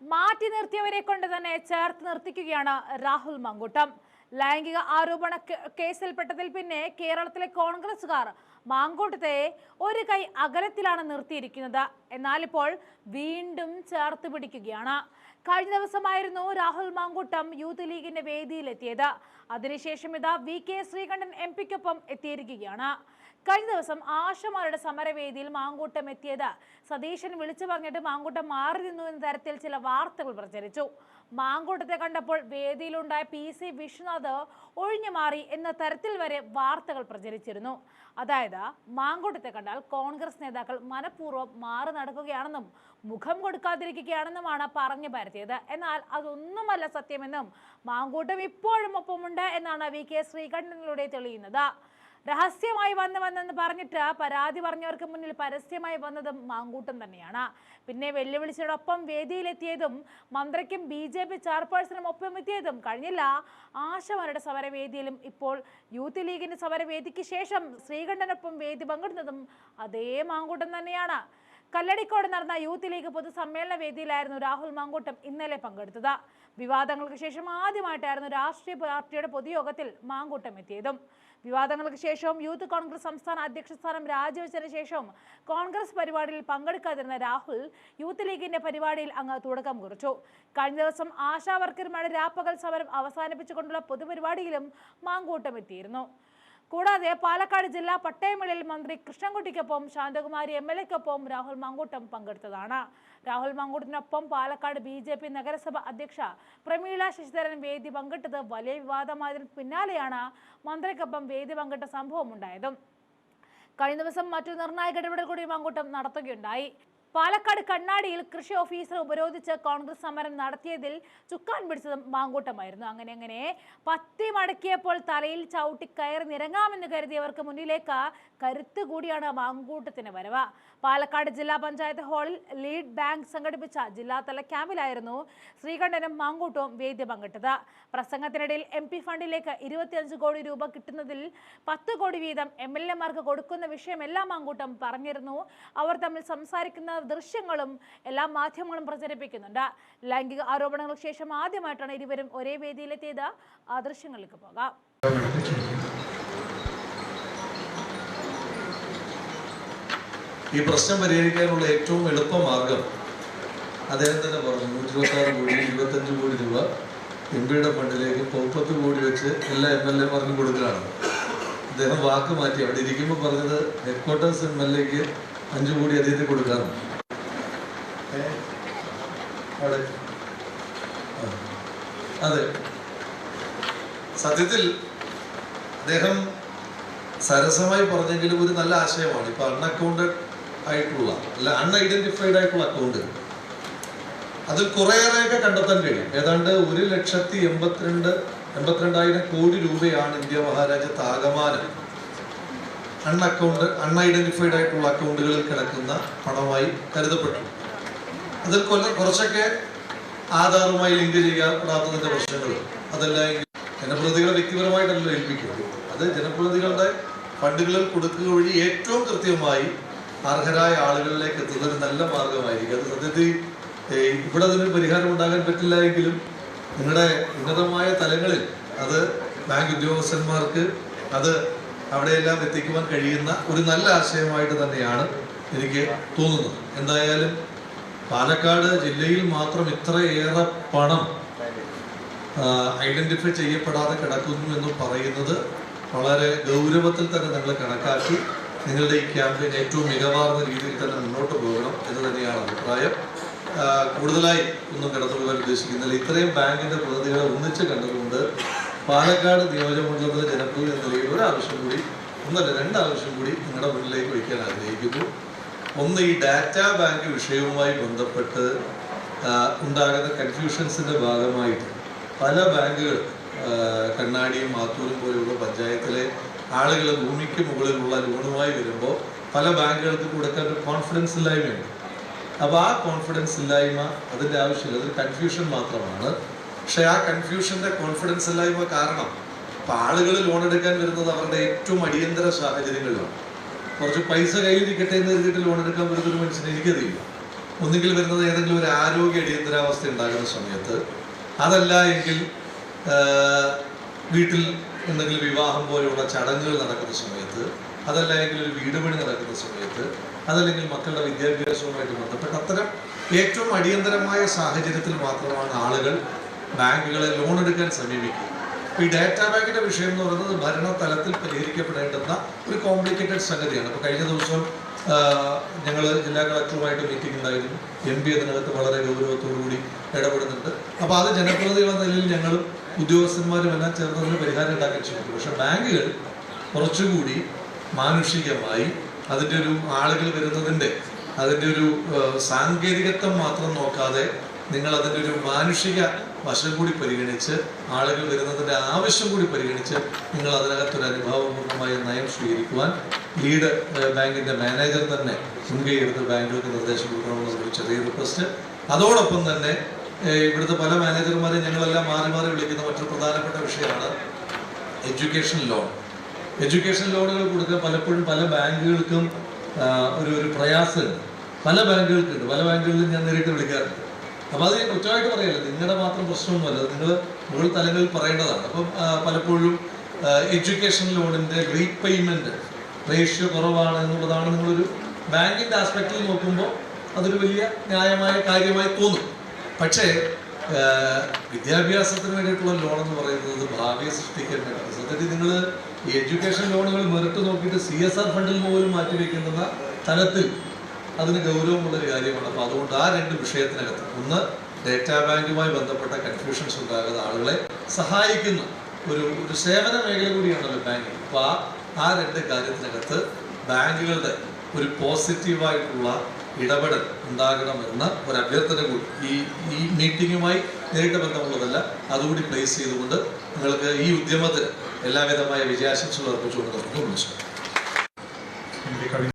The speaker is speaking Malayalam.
മാറ്റി നിർത്തിയവരെ കൊണ്ട് തന്നെ ചേർത്ത് നിർത്തിക്കുകയാണ് രാഹുൽ മങ്കൂട്ടം. ലൈംഗിക ആരോപണ കേസിൽപ്പെട്ടതിൽ പിന്നെ കേരളത്തിലെ കോൺഗ്രസുകാർ മാങ്കൂട്ടത്തെ ഒരു കൈ അകലത്തിലാണ് നിർത്തിയിരിക്കുന്നത്. എന്നാൽ ഇപ്പോൾ വീണ്ടും ചേർത്ത് പിടിക്കുകയാണ്. കഴിഞ്ഞ ദിവസമായിരുന്നു രാഹുൽ മാങ്കൂട്ടം യൂത്ത് ലീഗിന്റെ വേദിയിലെത്തിയത്. അതിനുശേഷം ഇതാ വി കെ ശ്രീകണ്ഠൻ എം പിക്കൊപ്പം എത്തിയിരിക്കുകയാണ്. കഴിഞ്ഞ ദിവസം ആശമാരുടെ സമരവേദിയിൽ മാങ്കൂട്ടം എത്തിയത് സതീശൻ വിളിച്ചു പറഞ്ഞിട്ട് മാങ്കൂട്ടം മാറി നിന്നു എന്ന തരത്തിൽ ചില വാർത്തകൾ പ്രചരിച്ചു. മാങ്കൂട്ടത്തെ കണ്ടപ്പോൾ വേദിയിലുണ്ടായ പി സി വിശ്വനാഥ് ഒഴിഞ്ഞു മാറി എന്ന തരത്തിൽ വരെ വാർത്തകൾ പ്രചരിച്ചിരുന്നു. അതായത് മാങ്കൂട്ടത്തെ കണ്ടാൽ കോൺഗ്രസ് നേതാക്കൾ മനഃപൂർവം മാറി നടക്കുകയാണെന്നും മുഖം കൊടുക്കാതിരിക്കുകയാണെന്നുമാണ് പറഞ്ഞു പരത്തിയത്. എന്നാൽ അതൊന്നുമല്ല സത്യമെന്നും മാങ്കൂട്ടം ഇപ്പോഴും ഒപ്പമുണ്ട് എന്നാണ് വി കെ ശ്രീകണ്ഠനിലൂടെ തെളിയുന്നത്. രഹസ്യമായി വന്ന് വന്നെന്ന് പറഞ്ഞിട്ട് പരാതി പറഞ്ഞവർക്ക് മുന്നിൽ പരസ്യമായി വന്നതും മാങ്കൂട്ടം തന്നെയാണ്. പിന്നെ വെല്ലുവിളിച്ചതോടൊപ്പം വേദിയിലെത്തിയതും മന്ത്രിക്കും ബി ജെ പി ചെയർപേഴ്സണും ഒപ്പം എത്തിയതും കഴിഞ്ഞില്ല. ആശമാരുടെ സമരവേദിയിലും ഇപ്പോൾ യൂത്ത് ലീഗിന്റെ സമരവേദിക്ക് ശേഷം ശ്രീകണ്ഠനൊപ്പം വേദി പങ്കിടുന്നതും അതേ മാങ്കൂട്ടം തന്നെയാണ്. കല്ലടിക്കോട് നടന്ന യൂത്ത് ലീഗ് പൊതുസമ്മേളന വേദിയിലായിരുന്നു രാഹുൽ മാങ്കൂട്ടം ഇന്നലെ പങ്കെടുത്തത്. വിവാദങ്ങൾക്ക് ശേഷം ആദ്യമായിട്ടായിരുന്നു രാഷ്ട്രീയ പാർട്ടിയുടെ പൊതുയോഗത്തിൽ മാങ്കൂട്ടം എത്തിയതും. വിവാദങ്ങൾക്ക് ശേഷവും യൂത്ത് കോൺഗ്രസ് സംസ്ഥാന അധ്യക്ഷ സ്ഥാനം രാജിവെച്ചതിന് ശേഷവും കോൺഗ്രസ് പരിപാടിയിൽ പങ്കെടുക്കാതിരുന്ന രാഹുൽ യൂത്ത് ലീഗിന്റെ പരിപാടിയിൽ അങ്ങ് തുടക്കം കുറിച്ചു. കഴിഞ്ഞ ദിവസം ആശാ വർക്കർമാരുടെ രാപ്പകൽ സമരം അവസാനിപ്പിച്ചുകൊണ്ടുള്ള പൊതുപരിപാടിയിലും മാങ്കൂട്ടം എത്തിയിരുന്നു. കൂടാതെ പാലക്കാട് ജില്ലാ പട്ടയമേളയിൽ മന്ത്രി കൃഷ്ണൻകുട്ടിക്കൊപ്പം ശാന്തകുമാരി എം എൽ എക്കൊപ്പം രാഹുൽ മാങ്കൂട്ടം പങ്കെടുത്തതാണ്. രാഹുൽ മാങ്കൂട്ടിനൊപ്പം പാലക്കാട് ബി ജെ പി നഗരസഭ അധ്യക്ഷ പ്രമീള ശശിധരൻ വേദി പങ്കിട്ടത് വലിയ വിവാദമായതിന് പിന്നാലെയാണ് മന്ത്രിക്കൊപ്പം വേദി പങ്കിട്ട സംഭവം ഉണ്ടായതും കഴിഞ്ഞ ദിവസം മറ്റു നിർണായക ഇടപെടൽ കൂടി മാങ്കൂട്ടം നടത്തുകയുണ്ടായി. പാലക്കാട് കണ്ണാടിയിൽ കൃഷി ഓഫീസർ ഉപരോധിച്ച് കോൺഗ്രസ് സമരം നടത്തിയതിൽ ചുക്കാൻ പിടിച്ചത് മാങ്കൂട്ടമായിരുന്നു. അങ്ങനെ അങ്ങനെ പത്തി മടക്കിയപ്പോൾ തലയിൽ ചവിട്ടി കയറി നിരങ്ങാമെന്ന് കരുതിയവർക്ക് മുന്നിലേക്ക് കരുത്ത് കൂടിയാണ് മാങ്കൂട്ടത്തിന് വരവ്. പാലക്കാട് ജില്ലാ പഞ്ചായത്ത് ഹാളിൽ ലീഡ് ബാങ്ക് സംഘടിപ്പിച്ച ജില്ലാതല ക്യാമ്പിലായിരുന്നു ശ്രീകണ്ഠനും മാങ്കൂട്ടവും വേദി പങ്കിട്ടത്. പ്രസംഗത്തിനിടയിൽ എം പി ഫണ്ടിലേക്ക് ഇരുപത്തിയഞ്ച് കോടി രൂപ കിട്ടുന്നതിൽ പത്ത് കോടി വീതം എം എൽ എമാർക്ക് കൊടുക്കുന്ന വിഷയമെല്ലാം മാങ്കൂട്ടം പറഞ്ഞിരുന്നു. അവർ തമ്മിൽ സംസാരിക്കുന്ന ദൃശ്യങ്ങളും എല്ലാ മാധ്യമങ്ങളും പ്രചരിപ്പിക്കുന്നുണ്ട്. ലൈംഗിക ആരോപണങ്ങൾക്ക് ശേഷം ആദ്യമായിട്ടാണ് ഇരുവരും ഒരേ വേദിയിലെത്തിയത്. ആ ദൃശ്യങ്ങളിലേക്ക് പോകാം. ഈ പ്രശ്നം പരിഹരിക്കാനുള്ള ഏറ്റവും എളുപ്പ മാർഗം അദ്ദേഹം തന്നെ പറഞ്ഞു. നൂറ്റി ഇരുപത്തി ആറ് കോടി ഇരുപത്തഞ്ച് കോടി രൂപ എം പിയുടെ ഫണ്ടിലേക്ക് മുപ്പത്ത് കോടി വെച്ച് എല്ലാ എം എൽ എമാർക്കും കൊടുക്കലാണ് അദ്ദേഹം വാക്ക് മാറ്റി അവിടെ ഇരിക്കുമ്പോൾ പറഞ്ഞത് ഹെഡ് ക്വാർട്ടേഴ്സ് എം എൽ എക്ക് അഞ്ച് കോടി അദ്ദേഹത്തിന് കൊടുക്കാറുണ്ട്. അതെ. സത്യത്തിൽ അദ്ദേഹം സരസമായി പറഞ്ഞെങ്കിലും ഒരു നല്ല ആശയമാണ്. ഇപ്പൊ അൺഅക്കൗണ്ടഡ് ആയിട്ടുള്ള അല്ല അൺഐഡന്റിഫൈഡ് ആയിട്ടുള്ള അക്കൗണ്ട്. അതിൽ കുറേയേറെയൊക്കെ കണ്ടെത്താൻ കഴിയും ഏതാണ്ട് ഒരു ലക്ഷത്തി എൺപത്തിരണ്ട് എൺപത്തിരണ്ടായിരം കോടി രൂപയാണ് ഇന്ത്യ മഹാരാജ്യത്ത് ആകമാനം അൺ അക്കൗണ്ട് അൺഐഡന്റിഫൈഡ് ആയിട്ടുള്ള അക്കൗണ്ടുകളിൽ കിടക്കുന്ന പണമായി കരുതപ്പെട്ടു കൊല്ല കുറച്ചൊക്കെ ആധാറുമായി ലിങ്ക് ചെയ്യപ്പെടാത്തതിന്റെ പ്രശ്നങ്ങൾ. അതല്ലെങ്കിൽ ജനപ്രതികളെ വ്യക്തിപരമായിട്ടല്ലോ ഏൽപ്പിക്കുന്നത് അത് ജനപ്രതികളുടെ ഫണ്ടുകളിൽ കൊടുക്കുക വഴി ഏറ്റവും കൃത്യമായി അർഹരായ ആളുകളിലേക്ക് എത്തുന്ന ഒരു നല്ല മാർഗമായിരിക്കും. അത് സത്യത്തിൽ ഇവിടെ അതിന് പരിഹാരം ഉണ്ടാകാൻ പറ്റില്ല എങ്കിലും നിങ്ങളുടെ ഉന്നതമായ തലങ്ങളിൽ അത് ബാങ്ക് ഉദ്യോഗസ്ഥന്മാർക്ക് അത് അവിടെയെല്ലാം എത്തിക്കുവാൻ കഴിയുന്ന ഒരു നല്ല ആശയമായിട്ട് തന്നെയാണ് എനിക്ക് തോന്നുന്നത്. എന്തായാലും പാലക്കാട് ജില്ലയിൽ മാത്രം ഇത്രയേറെ പണം ഐഡന്റിഫൈ ചെയ്യപ്പെടാതെ കിടക്കുന്നു എന്ന് പറയുന്നത് വളരെ ഗൗരവത്തിൽ തന്നെ നിങ്ങൾ കണക്കാക്കി നിങ്ങളുടെ ഈ ക്യാമ്പയിൻ ഏറ്റവും മികവാർന്ന രീതിയിൽ തന്നെ മുന്നോട്ട് പോകണം എന്ന് തന്നെയാണ് അഭിപ്രായം. കൂടുതലായി ഒന്നും കടന്നു പോകാൻ ഉദ്ദേശിക്കുന്നില്ല. ഇത്രയും ബാങ്കിന്റെ പ്രതിനിധികളെ ഒന്നിച്ച് കണ്ടുകൊണ്ട് പാലക്കാട് നിയോജകമണ്ഡലത്തിലെ ജനപ്രതിനിധി എന്ന നിലയിൽ ഒരു കൂടി ഒന്നല്ല രണ്ട് ആവശ്യം കൂടി നിങ്ങളുടെ മുന്നിലേക്ക് വയ്ക്കാൻ ആഗ്രഹിക്കുന്നു. ഒന്ന് ഈ ഡാറ്റാ ബാങ്ക് വിഷയവുമായി ബന്ധപ്പെട്ട് ഉണ്ടാകുന്ന കൺഫ്യൂഷൻസിന്റെ ഭാഗമായിട്ട് പല ബാങ്കുകൾ കണ്ണാടിയും മാത്തൂരും പോലെയുള്ള പഞ്ചായത്തിലെ ആളുകൾ ഭൂമിക്ക് മുകളിലുള്ള ലോണുമായി വരുമ്പോൾ പല ബാങ്കുകൾക്ക് കൊടുക്കാൻ ഒരു കോൺഫിഡൻസ് ഇല്ലായ്മയുണ്ട്. അപ്പോൾ ആ കോൺഫിഡൻസ് ഇല്ലായ്മ അതിന്റെ ആവശ്യമില്ല അതൊരു കൺഫ്യൂഷൻ മാത്രമാണ്. പക്ഷേ ആ കൺഫ്യൂഷന്റെ കോൺഫിഡൻസ് ഇല്ലായ്മ കാരണം ഇപ്പം ആളുകൾ ലോൺ എടുക്കാൻ വരുന്നത് അവരുടെ ഏറ്റവും അടിയന്തര സാഹചര്യങ്ങളിലാണ്. കുറച്ച് പൈസ കയ്യിലിരിക്കട്ടെ എന്ന് കരുതിയിട്ട് ലോൺ എടുക്കാൻ വരുന്ന ഒരു മനുഷ്യനെ എനിക്കറിയില്ല ഒന്നുകിൽ വരുന്നത് ഏതെങ്കിലും ഒരു ആരോഗ്യ അടിയന്തരാവസ്ഥ ഉണ്ടാകുന്ന സമയത്ത് അതല്ല എങ്കിൽ വീട്ടിൽ എന്തെങ്കിലും വിവാഹം പോലെയുള്ള ചടങ്ങുകൾ നടക്കുന്ന സമയത്ത് അതല്ല എങ്കിൽ ഒരു വീട് പണി നടക്കുന്ന സമയത്ത് അതല്ലെങ്കിൽ മക്കളുടെ വിദ്യാഭ്യാസവുമായിട്ട് ബന്ധപ്പെട്ട് അത്തരം ഏറ്റവും അടിയന്തരമായ സാഹചര്യത്തിൽ മാത്രമാണ് ആളുകൾ ബാങ്കുകളെ ലോൺ എടുക്കാൻ സമീപിക്കുക. ഈ ഡാറ്റാ ബാങ്കിന്റെ വിഷയം എന്ന് പറയുന്നത് ഭരണതലത്തിൽ പരിഹരിക്കപ്പെടേണ്ടുന്ന ഒരു കോംപ്ലിക്കേറ്റഡ് സംഗതിയാണ്. അപ്പോൾ കഴിഞ്ഞ ദിവസം ഞങ്ങൾ ജില്ലാ കളക്ടറുമായിട്ട് മീറ്റിംഗ് ഉണ്ടായിരുന്നു. എം പി അതിനകത്ത് വളരെ ഗൗരവത്തോടു കൂടി ഇടപെടുന്നുണ്ട്. അപ്പോൾ അത് ജനപ്രതിനിധികൾ എന്ന നിലയിൽ ഞങ്ങളും ഉദ്യോഗസ്ഥന്മാരും എല്ലാം ചേർന്ന് അതിന് പരിഹാരം ഉണ്ടാക്കാൻ ശ്രമിക്കും. പക്ഷേ ബാങ്കുകൾ കുറച്ചുകൂടി മാനുഷികമായി അതിന്റെ ഒരു ആളുകൾ വരുന്നതിന്റെ അതിന്റെ ഒരു സാങ്കേതികത്വം മാത്രം നോക്കാതെ നിങ്ങൾ അതിന്റെ ഒരു മാനുഷിക വശം കൂടി പരിഗണിച്ച് ആളുകൾ വരുന്നതിന്റെ ആവശ്യം കൂടി പരിഗണിച്ച് നിങ്ങൾ അതിനകത്തൊരു അനുഭാവപൂർണമായ നയം സ്വീകരിക്കുവാൻ ലീഡ് ബാങ്കിന്റെ മാനേജർ തന്നെ മുൻകൈ എടുത്ത് ബാങ്കുകൾക്ക് നിർദ്ദേശം കൊടുക്കണമെന്നൊരു ചെറിയ റിക്വസ്റ്റ്. അതോടൊപ്പം തന്നെ ഇവിടുത്തെ പല മാനേജർമാരെയും ഞങ്ങളെല്ലാം മാറി മാറി വിളിക്കുന്ന മറ്റൊരു പ്രധാനപ്പെട്ട വിഷയമാണ് എഡ്യൂക്കേഷൻ ലോൺ. എഡ്യൂക്കേഷൻ ലോണുകൾ കൊടുക്കാൻ പലപ്പോഴും പല ബാങ്കുകൾക്കും ഒരു ഒരു പ്രയാസമുണ്ട്. പല ബാങ്കുകൾക്കുണ്ട്. പല ബാങ്കുകളിലും ഞാൻ നേരിട്ട് വിളിക്കാറുണ്ട്. അപ്പോൾ അത് കുറ്റമായിട്ട് പറയല്ല നിങ്ങളുടെ മാത്രം പ്രശ്നമൊന്നുമല്ല. നിങ്ങൾ മുകൾ തലങ്ങളിൽ പറയേണ്ടതാണ്. അപ്പം പലപ്പോഴും എഡ്യൂക്കേഷൻ ലോണിന്റെ റീപേയ്മെന്റ് റേഷ്യോ കുറവാണ് എന്നുള്ളതാണ് നിങ്ങളൊരു ബാങ്കിന്റെ ആസ്പെക്റ്റിൽ നോക്കുമ്പോൾ അതൊരു വലിയ ന്യായമായ കാര്യമായി തോന്നും. പക്ഷേ വിദ്യാഭ്യാസത്തിന് വേണ്ടിയിട്ടുള്ള ലോൺ എന്ന് പറയുന്നത് ഭാവിയെ സൃഷ്ടിക്കാൻ വേണ്ടി സത്യത്തിൽ നിങ്ങൾ എഡ്യൂക്കേഷൻ ലോണുകൾ മെറിറ്റ് നോക്കിയിട്ട് സി എസ് ആർ ഫണ്ടിൽ പോലും മാറ്റിവെക്കുന്ന തലത്തിൽ അതിന് ഗൗരവമുള്ള ഒരു കാര്യമാണ്. അപ്പോൾ അതുകൊണ്ട് ആ രണ്ട് വിഷയത്തിനകത്ത് ഒന്ന് ഡേറ്റാ ബാങ്കുമായി ബന്ധപ്പെട്ട കൺഫ്യൂഷൻസ് ഉണ്ടാകുന്ന ആളുകളെ സഹായിക്കുന്ന ഒരു ഒരു സേവന മേഖല കൂടിയാണല്ലോ ബാങ്കിങ് അപ്പോൾ ആ ആ രണ്ട് കാര്യത്തിനകത്ത് ബാങ്കുകളുടെ ഒരു പോസിറ്റീവായിട്ടുള്ള ഇടപെടൽ ഉണ്ടാകണമെന്ന ഒരു അഭ്യർത്ഥന കൂടി ഈ ഈ മീറ്റിങ്ങുമായി നേരിട്ട് ബന്ധമുള്ളതല്ല അതുകൂടി പ്ലേസ് ചെയ്തുകൊണ്ട് നിങ്ങൾക്ക് ഈ ഉദ്യമത്തിന് എല്ലാവിധമായ വിജയാശംസകൾ അർപ്പിച്ചുകൊണ്ട് നമുക്ക് കഴിഞ്ഞ